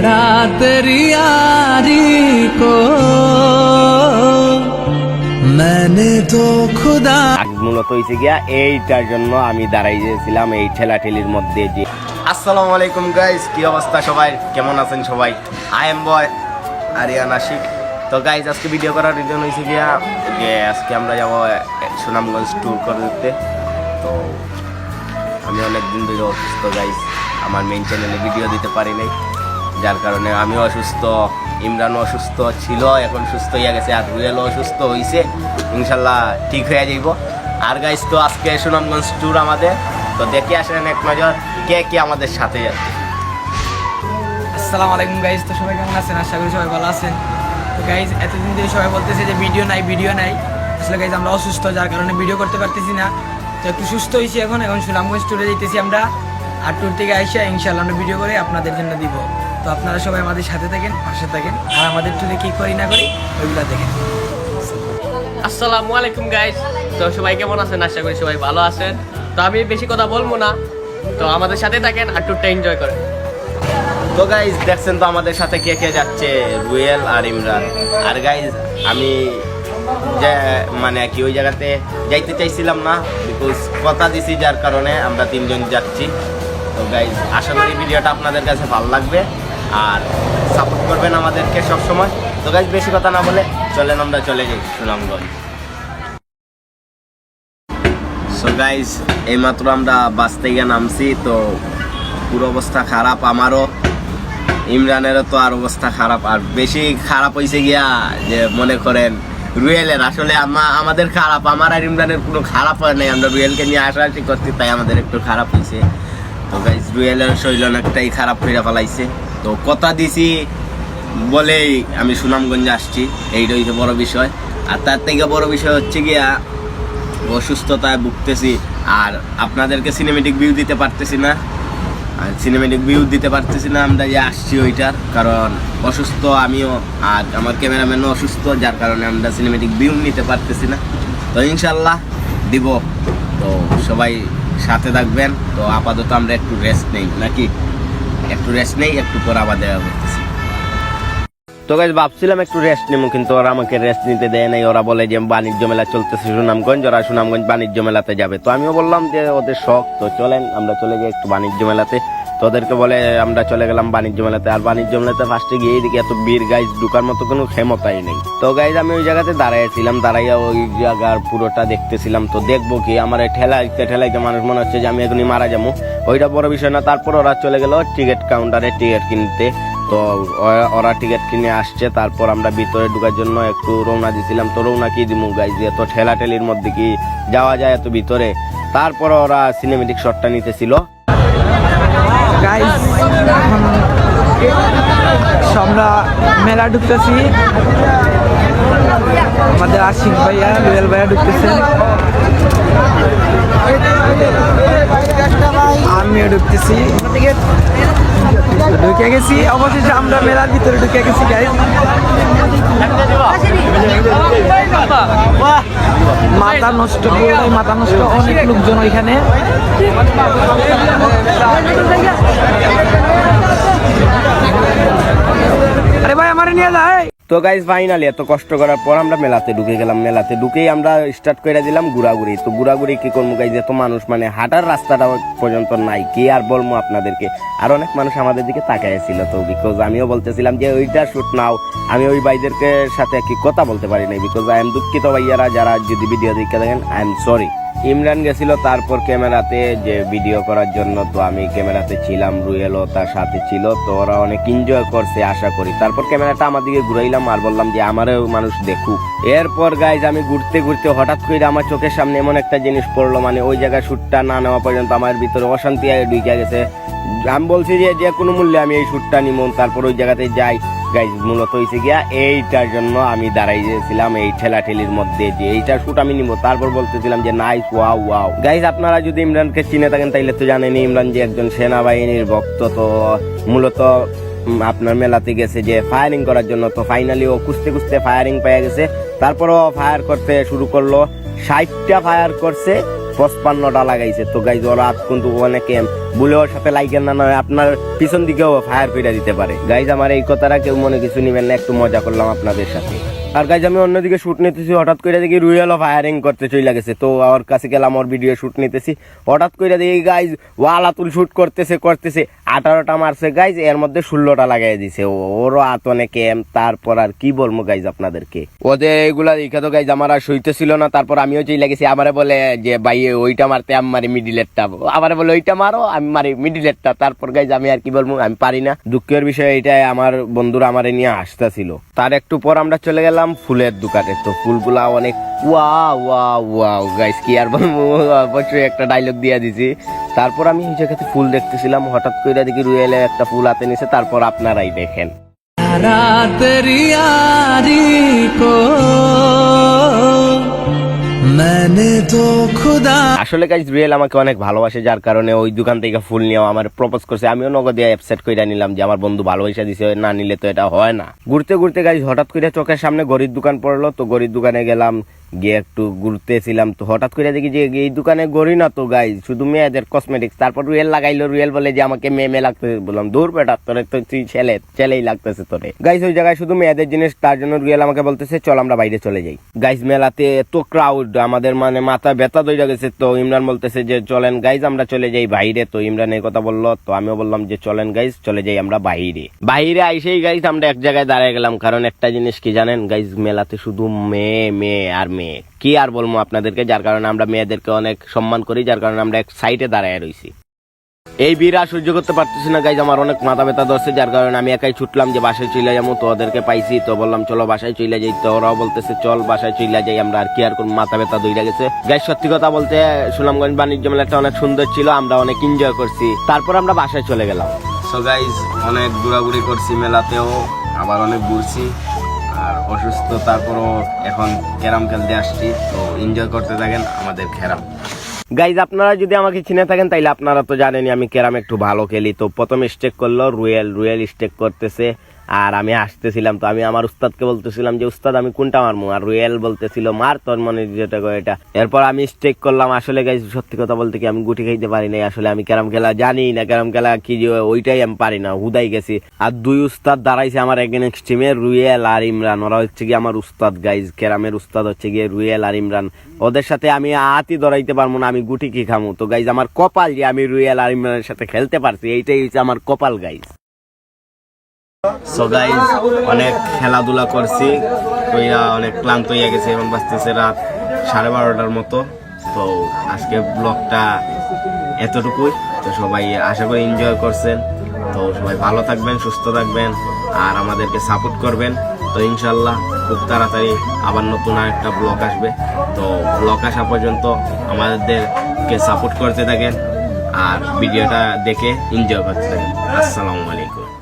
प्यारा तेरी यारी को मैंने तो खुदा আজ মূলত হয়েছে গিয়া এইটার জন্য আমি দাঁড়াই গেছিলাম এই ঠেলাঠেলির মধ্যে যে আসসালামু আলাইকুম গাইস কি অবস্থা সবাই কেমন আছেন সবাই I am boy Aryan Ashik তো গাইজ আজকে ভিডিও করার রিজন হয়েছে গিয়া যে আজকে আমরা যাবো সুনামগঞ্জ ট্যুর করতে তো আমি অনেক দিন ধরে অসুস্থ গাইজ আমার মেইন চ্যানেলে ভিডিও দিতে পারি নাই যার কারণে আমিও অসুস্থ ইমরানও অসুস্থ ছিল, এখন সুস্থ হয়ে গেছে আর রুয়েলও অসুস্থ হয়েছে ইনশাল্লাহ ঠিক হয়ে যাইব। আর গাইজ তো আজকে সুনামগঞ্জ ট্যুর আমাদের। তো দেখে আসেন এক নজর, কে কে আমাদের সাথে আসসালামু আলাইকুম গাইজ তো সবাই কেমন আছেন? আশা করি সবাই ভালো আছেন। তো গাইজ এতদিন ধরে সবাই বলতেছে যে ভিডিও নাই ভিডিও নাই। আসলে গাইজ আমরা অসুস্থ, যার কারণে ভিডিও করতে পারতেছি না। তো একটু সুস্থ হয়েছি এখন এখন সুনামগঞ্জ ট্যুরে যেতেছি আমরা। আর ট্যুর থেকে আইসা ইনশাল্লাহ আমরা ভিডিও করে আপনাদের জন্য দিব। তো আপনারা সবাই আমাদের সাথে থাকেন পাশে থাকেন। আর আমাদের ট্যুরে কী করি না করি ওইগুলো দেখেন। আসসালামু আলাইকুম গাইস তো সবাই কেমন আছেন? আশা করি সবাই ভালো আছেন। তো আমি বেশি কথা বলব না। তো আমাদের সাথে থাকেন আর ট্যুরটা এনজয় করেন। তো গাইজ দেখছেন তো আমাদের সাথে কে কে যাচ্ছে? রুয়েল আর ইমরান। আর গাইজ আমি যে মানে কি ওই জায়গাতে যাইতে চাইছিলাম না বিকজ কথা দিছি যার কারণে আমরা তিনজন যাচ্ছি। তো গাইজ আশা করি ভিডিওটা আপনাদের কাছে ভালো লাগবে। আর সাপোর্ট করবেন আমাদেরকে সবসময়। তো গাইজ বেশি কথা না বলে চলেন আমরা চলে যাই সুনামগঞ্জ। সো গাইজ এইমাত্র আমরা বাস থেকে নামছি, তো পুরো অবস্থা খারাপ আমারও। ইমরানেরও তো আর অবস্থা খারাপ, আর বেশি খারাপ হয়েছে গিয়া যে মনে করেন রুয়েলের। আসলে আমা- আমাদের খারাপ, আমার আর ইমরানের কোনো খারাপ হয় নাই। আমরা রুয়েলকে নিয়ে আসাআসি করছি, তাই আমাদের একটু খারাপ হয়েছে তো গাইজ রুয়েলের শৈল অনেকটাই খারাপ করে ফেলাইছে। তো কথা দিছি বলেই আমি সুনামগঞ্জে আসছি। এইটা হইতে বড় বিষয়। আর তার থেকে বড় বিষয় হচ্ছে গিয়া, অসুস্থতায় ভুগতেছি আর আপনাদেরকে সিনেমেটিক ভিউ দিতে পারতেছি না। আর সিনেমেটিক ভিউ দিতে পারতেছি না, আমরা যে আসছি ওইটার কারণ অসুস্থ আমিও আর আমার ক্যামেরাম্যানও অসুস্থ, যার কারণে আমরা সিনেমেটিক ভিউ নিতে পারতেছি না। তো ইনশাল্লাহ দিব। তো সবাই সাথে থাকবেন। তো আপাতত আমরা একটু রেস্ট নেই, নাকি? একটু রেস্ট নেই, একটু পর আবার দেখা করতেছি। তো গাইজ ভাবছিলাম একটু রেস্ট নেব কিন্তু ওরা আমাকে রেস্ট নিতে দেয় নাই। ওরা বলে যে বাণিজ্য মেলা চলতেছে সুনামগঞ্জ, ওরা সুনামগঞ্জ বাণিজ্য মেলাতে যাবে। তো আমিও বললাম যে ওদের শখ, তো চলেন, আমরা চলে যাই একটু বাণিজ্য মেলাতে। তো ওদেরকে বলে আমরা চলে গেলাম বাণিজ্য মেলাতে। আর বাণিজ্য মেলাতে ফার্স্টে গিয়ে দেখি এত বীর গাইজ ঢুকার মতো কোনো ক্ষমতাই নেই। তো গাইজ আমি ওই জায়গাতে দাঁড়াইছিলাম, দাঁড়াইয়া ওই জায়গার পুরোটা দেখতেছিলাম। তো দেখব কি, আমার ঠেলাইতে ঠেলাইতে মানুষ মনে হচ্ছে যে আমি এখনই মারা যাব। ওইটা বড় বিষয় না, তারপর ওরা চলে গেল টিকিট কাউন্টারে টিকিট কিনতে। তো ওরা- টিকিট কিনে আসছে, তারপর আমরা ভিতরে ঢুকার জন্য একটু রওনা দিছিলাম। তো রওনা কি দিমু গাইজ এত ঠেলাঠেলির মধ্যে কি যাওয়া যায় এত ভিতরে? তারপর ওরা সিনেমেটিক শটটা নিতেছিল। এখন আমরা মেলা ঢুকতেছি। আমাদের আশিক ভাইয়া, রুয়েল ভাইয়া ঢুকতেছে। আমিও ঢুকতেছি। ঢুকে গেছি। অবশেষে আমরা মেলার ভিতরে ঢুকে গেছি গাইজ মাথা নষ্ট পুরোটাই মাথা নষ্ট অনেক লোকজন ওইখানে। আরে ভাই আমার নিয়ে যায় তো গাইজ ফাইনালি এত কষ্ট করার পর আমরা মেলাতে ঢুকে গেলাম। মেলাতে ঢুকেই আমরা স্টার্ট করে দিলাম ঘোরাঘুরি। তো ঘোরাঘুরি কি করব গাইজ এত মানুষ মানে হাঁটার রাস্তাটা পর্যন্ত নাই। কি আর বলব আপনাদেরকে? আর অনেক মানুষ আমাদের দিকে তাকাইছিল তো বিকজ আমিও বলতেছিলাম যে, ওইটা শুট নাও। আমি ওই ভাইদেরকে সাথে কি কথা বলতে পারি নাই বিকজ আই এম দুঃখিত ভাইয়ারা, যারা যদি ভিডিও দেখে দেখেন আই এম সরি ইমরান গেছিল তারপর ক্যামেরাতে যে ভিডিও করার জন্য, তো আমি ক্যামেরাতে ছিলাম, রুয়েলও তার সাথে ছিল, তো ওরা অনেক এনজয় করছে আশা করি। তারপর ক্যামেরাটা আমার দিকে ঘুরাইলাম আর বললাম যে আমারও মানুষ দেখুক। এরপর গাইজ আমি ঘুরতে ঘুরতে হঠাৎ করে আমার চোখের সামনে এমন একটা জিনিস পড়ল মানে ওই জায়গায় শ্যুটটা না নেওয়া পর্যন্ত আমার ভিতরে অশান্তি ঢুকে গেছে। আমি বলছি যে যে কোনো মূল্যে আমি এই শ্যুটটা নিব তারপর ওই জায়গাতে যাই। গাইজ মূলত হয়েছে গিয়া এইটার জন্য আমি দাঁড়াই গেছিলাম এই ঠেলাঠেলির মধ্যে যে এইটার শুট আমি নিব। তারপর বলতেছিলাম যে নাইস ওয়াও ওয়াও গাইজ আপনারা যদি ইমরানকে চিনে থাকেন, তাইলে তো জানেন ইমরান যে একজন সেনাবাহিনীর ভক্ত। তো, মূলত আপনার মেলাতে গেছে যে ফায়ারিং করার জন্য। তো ফাইনালি ও খুঁজতে খুঁজতে ফায়ারিং পেয়ে গেছে। তারপরও ফায়ার করতে শুরু করল। ষাটটা ফায়ার করছে। পঁচপান্নটা লাগাইছে। তো গাইজ ওরা কিন্তু অনেকে বলে ওর সাথে লাইকেন না নয়, আপনার পিছন দিকেও ফায়ার ফিরা দিতে পারে। গাইজ আমার এই কথাটা কেউ মনে কিছু নিবেন না, একটু মজা করলাম আপনাদের সাথে। আর গাইজ আমি অন্যদিকে শুট নিতেছি, হঠাৎ করে দেখি রুয়েল ফায়ারিং করতে চলে গেছে তো ওর কাছে গেলাম, ওর ভিডিও শুট নিতেছি। হঠাৎ করে দেখি গাইজ ওয়ালাতুল শুট করতেছে করতেছে। আঠারোটা মারছে গাইজ এর মধ্যে ষোলোটা লাগাই দিছে। ওরও আতনে কেম তারপর আর কি বলব গাইজ আপনাদেরকে? ওদের এগুলা দেখে তো গাইজ আমার আর সইতেছিল না, তারপর আমিও চলে গেছি আমারে বলে যে, ভাই ওইটা মারতে আমি মারি মিডিলেরটা আমারে বলে, ওইটা মারো, আমি মারি মিডিলেরটা তারপর গাইজ আমি আর কি বলব, আমি পারি না। দুঃখের বিষয় এটাই, আমার বন্ধুরা আমারে নিয়ে আসতেছিল তার একটু পর আমরা চলে গেলাম ফুলের দোকানে। তো ফুলগুলা অনেক ওয়া ওয়া ওয়া গাইস কি আর অবশ্যই একটা ডায়লগ দিয়ে দিছি। তারপর আমি এই জায়গাতে ফুল দেখতেছিলাম। হঠাৎ করে দেখি রুয়েলে একটা ফুল হাতে নিছে। তারপর আপনারাই দেখেন। রাত রিয়ারি কো আসলে গাইজ রিয়েল আমাকে অনেক ভালোবাসে, যার কারণে ওই দোকান থেকে ফুল নিয়ে আমার প্রপোজ করছে। আমিও নগদে অ্যাপসেট করে নিলাম যে আমার বন্ধু ভালোবাসা দিছে, না নিলে তো এটা হয় না। ঘুরতে ঘুরতে গাইজ হঠাৎ করে চোখের সামনে গরির দোকান পড়ল, তো গরির দোকানে গেলাম। গিয়ে একটু ঘুরতেছিলাম তো হঠাৎ করে দেখি যে এই দোকানে গড়ি না তো গাইজ শুধু মেয়েদের কসমেটিক্স তারপর রুয়েল লাগাইলো রুয়েল বলে যে আমাকে মেয়ে মেয়ে লাগতেছে বললাম, দূর বেটা, তোরে তো তুই ছেলে, ছেলেই লাগতেছে তোরে। গাইজ ওই জায়গায় শুধু মেয়েদের জিনিস, তার জন্য রুয়েল আমাকে বলতেছে, চল আমরা বাইরে চলে যাই। গাইজ মেলাতে এত ক্রাউড আমাদের মানে মাথা ব্যথা দইরা গেছে তো, ইমরান বলতেছে যে, চলেন গাইজ আমরা চলে যাই বাইরে। তো ইমরান এই কথা বলল, তো আমিও বললাম যে, চলেন গাইজ চলে যাই আমরা বাইরে। বাইরে আইসেই গাইজ আমরা এক জায়গায় দাঁড়িয়ে গেলাম, কারণ একটা জিনিস কি জানেন গাইজ মেলাতে শুধু মেয়ে মেয়ে আর মেয়ে। কি আর বলব আপনাদেরকে, যার কারণে আমরা মেয়েদেরকে অনেক সম্মান করি, যার কারণে আমরা এক সাইডে দাঁড়ায় রইছি। এই ভিড় আর সহ্য করতে পারতেছি না গাইজ আমার অনেক মাথা ব্যথা ধরছে, যার কারণে আমি একাই ছুটলাম যে বাসায় চলে যাব তো ওদেরকে পাইছি, তো বললাম, চলো বাসায় চলে যাই। তো ওরাও বলতেছে, চল বাসায় চলে যাই, আমরা আর কি আর কোন মাথা ব্যথা দইরা গেছে। গাইজ সত্যি কথা বলতে, সুনামগঞ্জ বাণিজ্য মেলাটা অনেক সুন্দর ছিল, আমরা অনেক এনজয় করছি। তারপর আমরা বাসায় চলে গেলাম। সো গাইজ অনেক ঘোরাঘুরি করছি মেলাতেও, আবার অনেক ঘুরছি। আর অসুস্থ তারপরও এখন ক্যারাম খেলতে আসছি। তো এনজয় করতে থাকেন আমাদের ক্যারাম। গাইজ আপনারা যদি আমাকে চিনে থাকেন, তাইলে আপনারা তো জানেনই আমি ক্যারাম একটু ভালো খেলি। তো প্রথম স্টেক করল রুয়েল রুয়েল স্টেক করতেছে। আর আমি আসতেছিলাম তো আমি আমার উস্তাদকে বলতেছিলাম যে, উস্তাদ, আমি কোনটা মারবো আর রুয়েল বলতেছিল, মার তোর মনে যেটা এটা। এরপর আমি স্টেক করলাম, আসলে গাইজ সত্যি কথা বলতে কি আমি গুটি খাইতে পারি নাই, আসলে আমি ক্যারাম খেলা জানি না, ক্যারাম খেলা কি যে, ওইটাই আমি পারি না, হুদাই গেছি। আর দুই উস্তাদ দাঁড়াইছে আমার এগেনস্ট টিমে রুয়েল আর ইমরান। ওরা হচ্ছে গিয়ে আমার উস্তাদ গাইজ ক্যারামের উস্তাদ হচ্ছে গিয়ে রুয়েল আর ইমরান। ওদের সাথে আমি হাতই ধরাইতে পারব না, আমি গুটি কি খামু? তো গাইজ আমার কপাল যে আমি রুয়েল আর ইমরানের সাথে খেলতে পারছি, এইটাই হচ্ছে আমার কপাল গাইজ সো গাইজ অনেক খেলাধুলা করছি, কইরা অনেক ক্লান্ত হয়ে গেছে এবং বাঁচতেছে রাত সাড়ে বারোটার মতো। তো আজকে ব্লগটা এতটুকুই। তো সবাই আশা করি এনজয় করছেন। তো সবাই ভালো থাকবেন, সুস্থ থাকবেন আর আমাদেরকে সাপোর্ট করবেন। তো ইনশাল্লাহ খুব তাড়াতাড়ি আবার নতুন আর একটা ব্লগ আসবে। তো ব্লগ আসা পর্যন্ত আমাদেরকে সাপোর্ট করতে থাকেন আর ভিডিওটা দেখে এনজয় করতে থাকেন। আসসালামু আলাইকুম।